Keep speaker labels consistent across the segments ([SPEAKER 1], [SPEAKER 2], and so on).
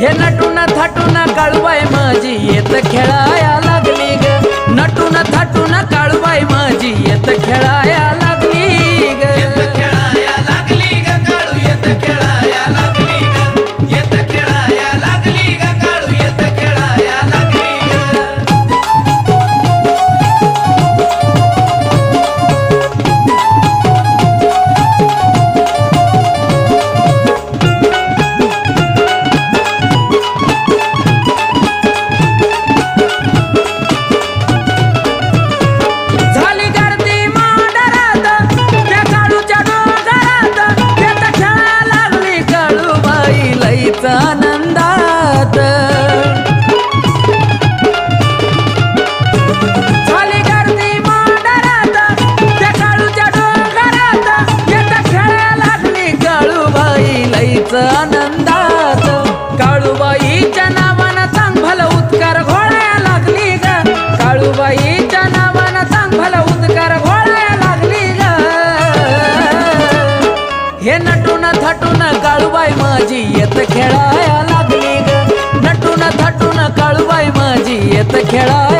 [SPEAKER 1] हे नटून थाटून काळूबाई माझी येत खेळाया लागली ग. नटून थाटून काळूबाई माझी येत खेळाया काळूबाईच्या नावानं सांग भलं उद्गार घोळाया लागली ग. काळूबाईच्या नावानं सांग भलं उद्गार घोळाया लागली ग. हे नटून थटून काळूबाई माझी येत खेळाया लागली ग. नटून थटून काळूबाई माझी येत खेळाया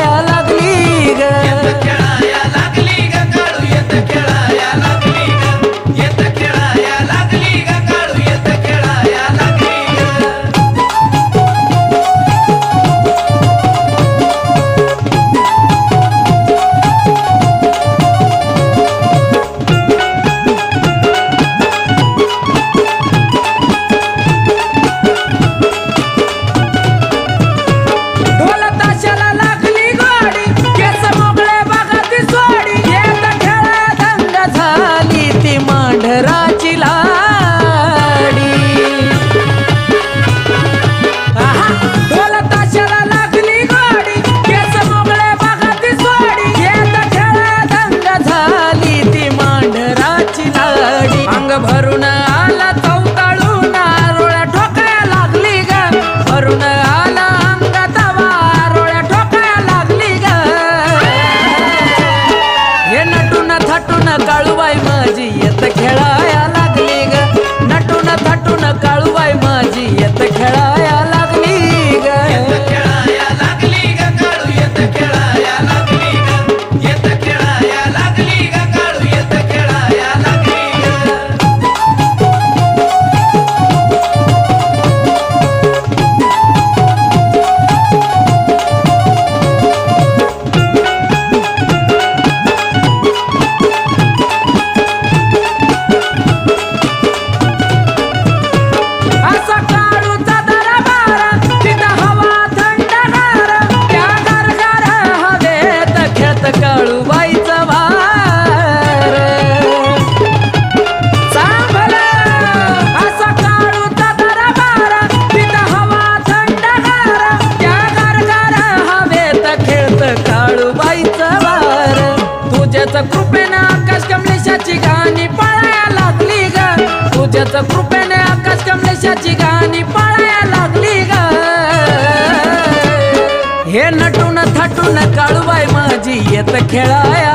[SPEAKER 1] कृपेने आकाश कमलेशाची गाणी पाळाया लागली ग. तुझ्याच कृपेने आकाश कमलेशाची गाणी पाळाया लागली ग. हे नटून थाटून काळूबाई माझी येत खेळाया